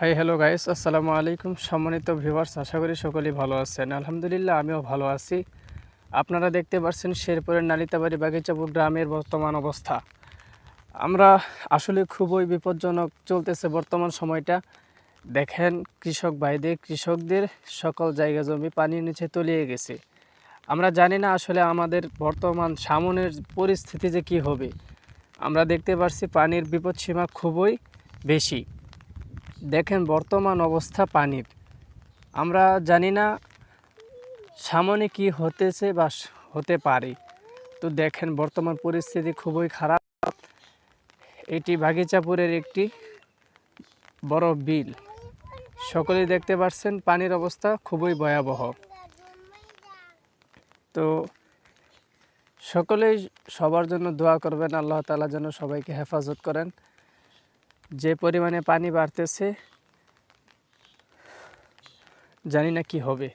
Hi hello guys আসসালামু আলাইকুম সম্মানিত ভিউয়ার্স আশা করি সকলেই ভালো আছেন। আলহামদুলিল্লাহ, আমিও ভালো আছি। আপনারা দেখতে পাচ্ছেন শেরপুরের নালিতাবাড়ি বাগিচাপুর গ্রামের বর্তমান অবস্থা। আমরা আসলে খুবই বিপজ্জনক চলতেছে বর্তমান সময়টা। দেখেন, কৃষক ভাইদের, কৃষকদের সকল জায়গা জমি পানির নিচে তলিয়ে গেছে। আমরা জানি না আসলে আমাদের বর্তমান সামনের পরিস্থিতি যে কী হবে। আমরা দেখতে পাচ্ছি পানির বিপদসীমা খুবই বেশি। দেখেন বর্তমান অবস্থা পানির। আমরা জানি না সামনে কি হতেছে বা হতে পারে। তো দেখেন বর্তমান পরিস্থিতি খুবই খারাপ। এটি বাগিচাপুরের একটি বড় বিল। সকলেই দেখতে পাচ্ছেন পানির অবস্থা খুবই ভয়াবহ। তো সকলেই সবার জন্য দোয়া করবেন, আল্লাহ তালা যেন সবাইকে হেফাজত করেন। যে পরিমাণে পানি বাড়তেছে, জানি না কি হবে।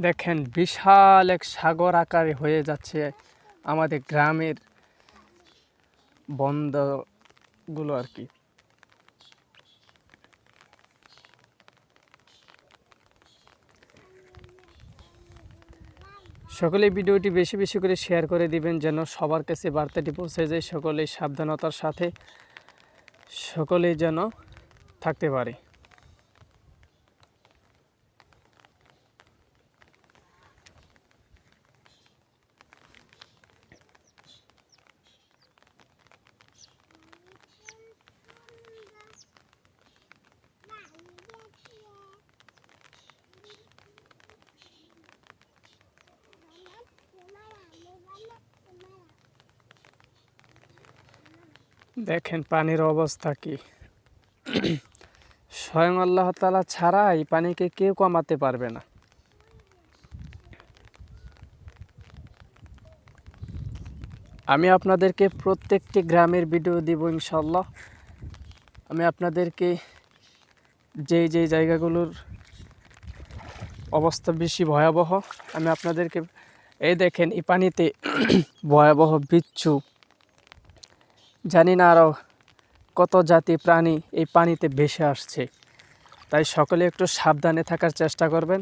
দেখেন, বিশাল এক সাগর আকারে হয়ে যাচ্ছে আমাদের গ্রামের বন্ধগুলো আর কি। সকলে ভিডিওটি বেশি বেশি করে শেয়ার করে দিবেন যেন সবার কাছে বার্তাটি পৌঁছে যায়, সকলেই সাবধানতার সাথে, সকলেই যেন থাকতে পারে। দেখেন, পানির অবস্থা কি। স্বয়ং আল্লাহ তালা ছাড়া এই পানিকে কেউ কমাতে পারবে না। আমি আপনাদেরকে প্রত্যেকটি গ্রামের ভিডিও দিব ইনশাল্লাহ আমি আপনাদেরকে যেই যেই জায়গাগুলোর অবস্থা বেশি ভয়াবহ, আমি আপনাদেরকে, এই দেখেন, এই পানিতে ভয়াবহ বিচ্ছু জানি না আরও কত জাতি প্রাণী এই পানিতে ভেসে আসছে। তাই সকলে একটু সাবধানে থাকার চেষ্টা করবেন,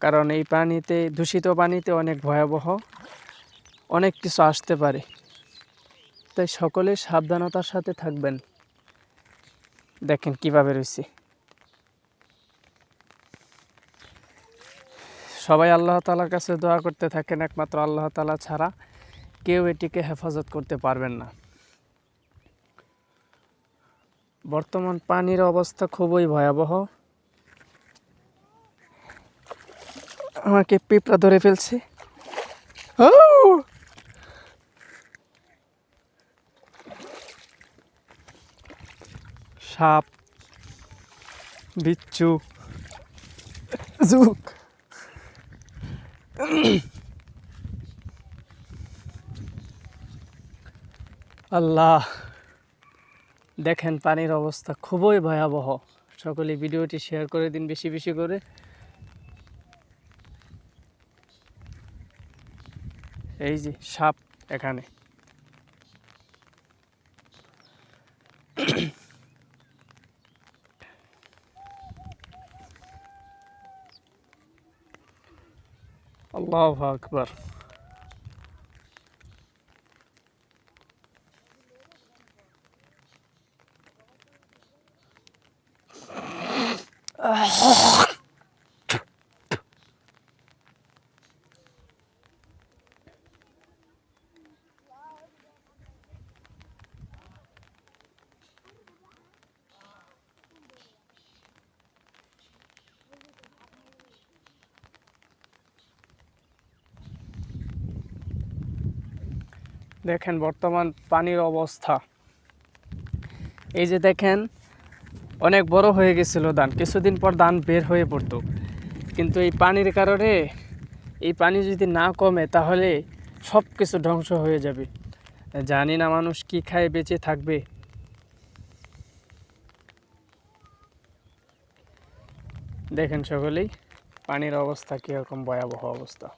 কারণ এই পানিতে, দূষিত পানিতে অনেক ভয়াবহ অনেক কিছু আসতে পারে। তাই সকলে সাবধানতার সাথে থাকবেন। দেখেন কীভাবে রয়েছে। সবাই আল্লাহ তালার কাছে দোয়া করতে থাকেন, একমাত্র আল্লাহ তালা ছাড়া কেউ এটিকে হেফাজত করতে পারবেন না। বর্তমান পানির অবস্থা খুবই ভয়াবহ। আমাকে পিঁপড়া ধরে ফেলছে। সাপ বিচ্ছু জুক আল্লাহ। দেখেন, পানির অবস্থা খুবই ভয়াবহ। সকলে ভিডিওটি শেয়ার করে দিন বেশি বেশি করে। এই যে সাপ এখানে। আল্লাহ আকবার। দেখেন বর্তমান পানির অবস্থা। এই যে দেখেন অনেক বড় হয়ে গেছিল ধান। কিছুদিন পর ধান বের হয়ে পড়তো। কিন্তু এই পানির কারণে, এই পানি যদি না কমে, তাহলে সব কিছু ধ্বংস হয়ে যাবে। জানি না মানুষ কি খায়, বেঁচে থাকবে। দেখেন সকলেই, পানির অবস্থা কীরকম ভয়াবহ অবস্থা।